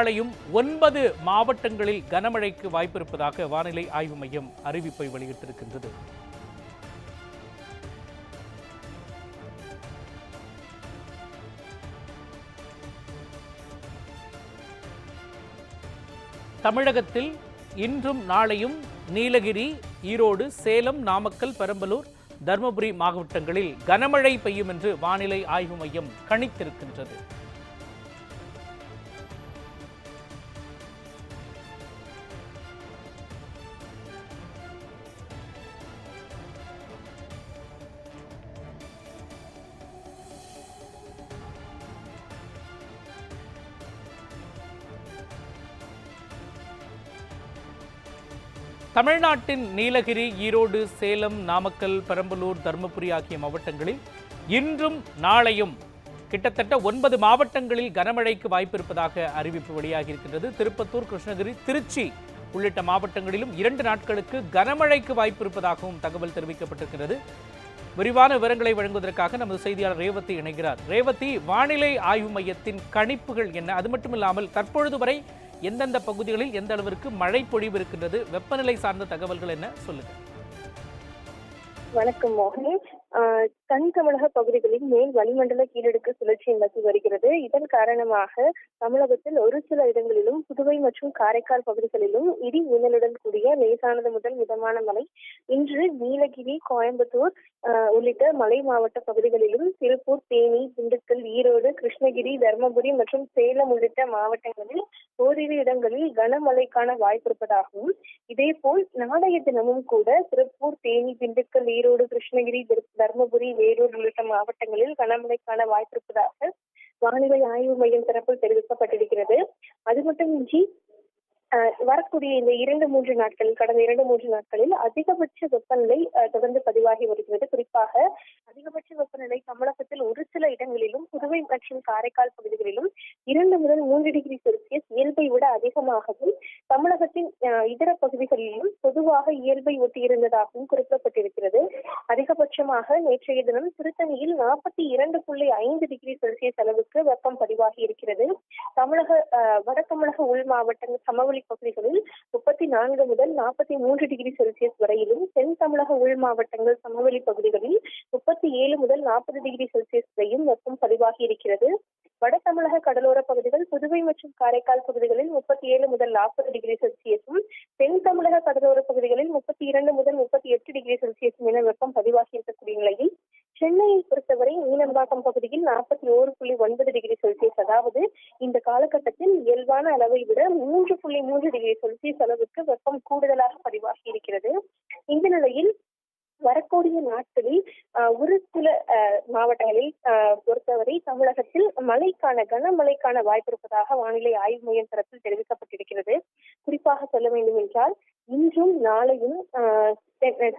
நாளையும் ஒன்பது மாவட்டங்களில் கனமழைக்கு வாய்ப்பிருப்பதாக வானிலை ஆய்வு மையம் அறிவிப்பை வெளியிட்டிருக்கின்றது. தமிழகத்தில் இன்றும் நாளையும் நீலகிரி ஈரோடு சேலம் நாமக்கல் பெரம்பலூர் தருமபுரி மாவட்டங்களில் கனமழை பெய்யும் என்று வானிலை ஆய்வு மையம் கணித்திருக்கின்றது. தமிழ்நாட்டின் நீலகிரி ஈரோடு சேலம் நாமக்கல் பெரம்பலூர் தருமபுரி ஆகிய மாவட்டங்களில் இன்றும் நாளையும் கிட்டத்தட்ட ஒன்பது மாவட்டங்களில் கனமழைக்கு வாய்ப்பிருப்பதாக அறிவிப்பு வெளியாகியிருக்கின்றது. திருப்பத்தூர் கிருஷ்ணகிரி திருச்சி உள்ளிட்ட மாவட்டங்களிலும் இரண்டு நாட்களுக்கு கனமழைக்கு வாய்ப்பிருப்பதாகவும் தகவல் தெரிவிக்கப்பட்டிருக்கிறது. விரிவான விவரங்களை வழங்குவதற்காக நமது செய்தியாளர் ரேவதி இணைகிறார். ரேவதி வானிலை ஆய்வு மையத்தின் கணிப்புகள் என்ன? அது மட்டுமில்லாமல் தற்பொழுது வரை எந்தெந்த பகுதிகளில் எந்த அளவிற்கு மழை பொழிவு இருக்கின்றது வெப்பநிலை சார்ந்த தகவல்கள் என்ன? சொல்லுங்க. வணக்கம் மோகன். ஆஹ் தென் தமிழக பகுதிகளில் மேல் வளிமண்டல கீழடுக்கு சுழற்சி நிலவி வருகிறது. இதன் காரணமாக தமிழகத்தில் ஒரு சில இடங்களிலும் புதுவை மற்றும் காரைக்கால் பகுதிகளிலும் இடி மின்னலுடன் கூடிய லேசானது முதல் மிதமான மழை. இன்று நீலகிரி கோயம்புத்தூர் ஆஹ் உள்ளிட்ட மலை மாவட்ட பகுதிகளிலும் திருப்பூர் தேனி திண்டுக்கல் ஈரோடு கிருஷ்ணகிரி தருமபுரி மற்றும் சேலம் உள்ளிட்ட மாவட்டங்களில் ஓரிரு இடங்களில் கனமழைக்கான வாய்ப்பிருப்பதாகவும் இதே போல் நாளைய தினமும் கூட திருப்பூர் தேனி திண்டுக்கல் ஈரோடு கிருஷ்ணகிரி தர்- தருமபுரி வேலூர் உள்ளிட்ட மாவட்டங்களில் கனமழைக்கான வாய்ப்பிருப்பதாக வானிலை ஆய்வு மையம் தரப்பில் தெரிவிக்கப்பட்டிருக்கிறது. அது மட்டுமின்றி வரக்கூடிய இந்த இரண்டு மூன்று நாட்கள் கடந்த இரண்டு மூன்று நாட்களில் அதிகபட்ச வெப்பநிலை தொடர்ந்து பதிவாகி வருகிறது. குறிப்பாக அதிகபட்ச வெப்பநிலை தமிழகத்தில் ஒரு சில இடங்களிலும் புதுவை மற்றும் காரைக்கால் பகுதிகளிலும் இரண்டு முதல் மூன்று டிகிரி செல்சியஸ் இயல்பை விட அதிகமாகவும் தமிழகத்தின் இதர பகுதிகளிலும் பொதுவாக இயல்பை ஒட்டியிருந்ததாகவும் குறிப்பிடப்பட்டிருக்கிறது. அதிகபட்சமாக நேற்றைய தினம் திருத்தணியில் நாற்பத்தி இரண்டு புள்ளி ஐந்து டிகிரி செல்சியஸ் அளவுக்கு வெப்பம் பதிவாகி இருக்கிறது. தமிழக வட தமிழக உள் மாவட்டங்கள் சமவெளி பகுதிகளில் முப்பத்தி நான்கு முதல் நாற்பத்தி மூன்று டிகிரி செல்சியஸ் வரையிலும் தென் தமிழக உள் மாவட்டங்கள் சமவெளி பகுதிகளில் முப்பத்தி ஏழு முதல் நாற்பது டிகிரி செல்சியஸ் வரையும் வெப்பம் பதிவாகி இருக்கிறது. வட தமிழக கடலோர பகுதிகள் புதுவை மற்றும் காரைக்கால் பகுதிகளில் முப்பத்தி ஏழு முதல் நாற்பது டிகிரி செல்சியஸும் தென் தமிழக கடலோர பகுதிகளில் முப்பத்தி இரண்டு முதல் முப்பத்தி எட்டு டிகிரி செல்சியஸும் என வெப்பம் பதிவாகி இருக்கக்கூடிய நிலையில் சென்னையை பொறுத்தவரை மீனம்பாக்கம் இருபத்தி ஓரு புள்ளி ஒன்பது டிகிரி செல்சியஸ் அதாவது இந்த காலகட்டத்தில் இயல்பான அளவை விட மூன்று புள்ளி மூன்று டிகிரி செல்சியஸ் அளவுக்கு வெப்பம் கூடுதலாக பதிவாகி இருக்கிறது. இந்த நிலையில் வரக்கூடிய நாட்களில் ஒரு சில மாவட்டங்களில் பொறுத்தவரை தமிழகத்தில் மழைக்கான கனமழைக்கான வாய்ப்பிருப்பதாக வானிலை ஆய்வு மையம் தரப்பில் தெரிவிக்கப்பட்டிருக்கிறது. குறிப்பாக சொல்ல வேண்டும் என்றால் இன்றும் நாளையும்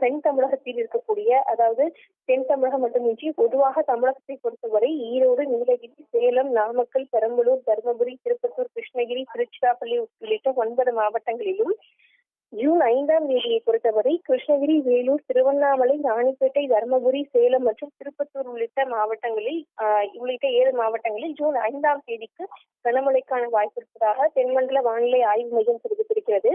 தென் தமிழகத்தில் இருக்கக்கூடிய அதாவது தென் தமிழகம் மட்டுமின்றி பொதுவாக தமிழகத்தை பொறுத்தவரை ஈரோடு நீலகிரி சேலம் நாமக்கல் பெரம்பலூர் தருமபுரி திருப்பத்தூர் கிருஷ்ணகிரி திருச்சிராப்பள்ளி உள்ளிட்ட ஒன்பது மாவட்டங்களிலும் ஜூன் ஐந்தாம் தேதியை பொறுத்தவரை கிருஷ்ணகிரி வேலூர் திருவண்ணாமலை ராணிப்பேட்டை தருமபுரி சேலம் மற்றும் திருப்பத்தூர் உள்ளிட்ட மாவட்டங்களில் உள்ளிட்ட ஏழு மாவட்டங்களில் ஜூன் ஐந்தாம் தேதிக்கு கனமழைக்கான வாய்ப்பு இருப்பதாக தென்மண்டல வானிலை ஆய்வு மையம் தெரிவித்திருக்கிறது.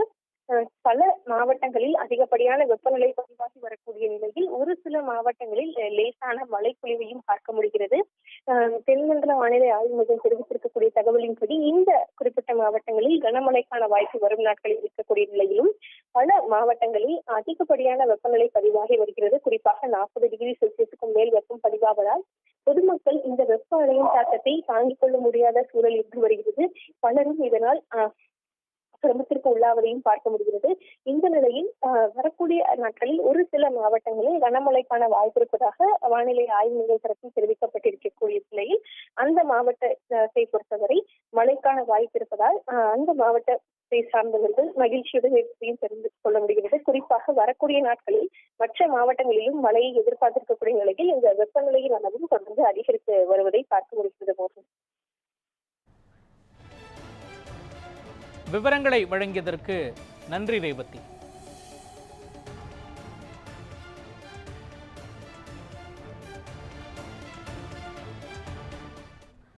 பல மாவட்டங்களில் அதிகப்படியான வெப்பநிலை பதிவாகி வரக்கூடிய நிலையில் ஒரு சில மாவட்டங்களில் லேசான மழைப்பொழிவையும் பார்க்க முடிகிறது. தென்மண்டல வானிலை ஆய்வு மையம் தெரிவித்திருக்கக்கூடிய தகவலின்படி இந்த குறிப்பிட்ட மாவட்டங்களில் கனமழைக்கான வாய்ப்பு வரும் நாட்களில் இருக்கக்கூடிய நிலையிலும் பல மாவட்டங்களில் அதிகப்படியான வெப்பநிலை பதிவாகி வருகிறது. குறிப்பாக நாற்பது டிகிரி செல்சியஸுக்கும் மேல் வெப்பம் பதிவாவதால் பொதுமக்கள் இந்த வெப்ப அலையின் தாக்கத்தை தாங்கிக் கொள்ள முடியாத சூழல் இருந்து வருகிறது. பலரும் இதனால் சிரமத்திற்கு உள்ளாவதையும் பார்க்க முடிகிறது. இந்த நிலையில் வரக்கூடிய நாட்களில் ஒரு சில மாவட்டங்களில் கனமழைக்கான வாய்ப்பு இருப்பதாக வானிலை ஆய்வு நிலை தரப்பில் தெரிவிக்கப்பட்டிருக்கக்கூடிய நிலையில் அந்த மாவட்டத்தை பொறுத்தவரை மழைக்கான வாய்ப்பு இருப்பதால் அந்த மாவட்டத்தை சார்ந்தவர்கள் மகிழ்ச்சியுடன் இருப்பதையும் தெரிந்து கொள்ள முடிகிறது. குறிப்பாக வரக்கூடிய நாட்களில் மற்ற மாவட்டங்களிலும் மழையை எதிர்பார்த்திருக்கக்கூடிய நிலையில் இந்த வெப்பநிலையின் அளவும் தொடர்ந்து அதிகரித்து வருவதை பார்க்க விவரங்களை வழங்கியதற்கு நன்றி ரேவதி.